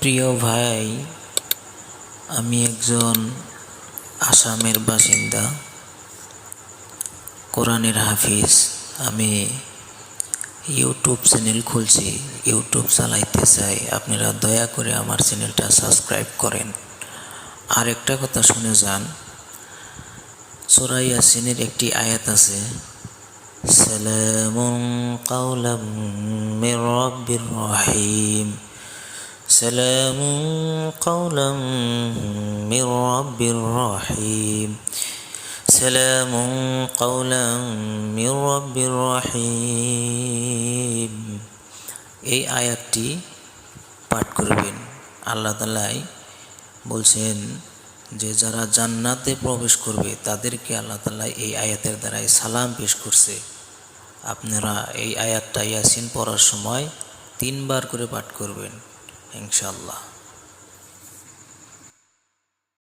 প্রিয় ভাই, আমি একজন আসামের বাসিন্দা, কোরআনের হাফিজ। আমি ইউটিউব চ্যানেল খুলছি, ইউটিউব চালাইতে চাই। আপনারা দয়া করে আমার চ্যানেলটা সাবস্ক্রাইব করেন। আর একটা কথা শুনে যান, সোরা ইয়াসিনের একটি আয়াত আছে, সালামুন কাওলাম মির রাব্বির রহিম। সালামুন কাওলাম মির রাব্বির রহিম সালামুন কাওলাম মির রাব্বির রহিম এই আয়াতটি পাঠ করবেন। আল্লাহ তালাই বলছেন যে, যারা জান্নাতে প্রবেশ করবে, তাদেরকে আল্লাহ তালা এই আয়াতের দ্বারাই সালাম পেশ করছে। আপনারা এই আয়াতটা ইয়াসিন পড়ার সময় তিনবার করে পাঠ করবেন। ইনশাল্লাহ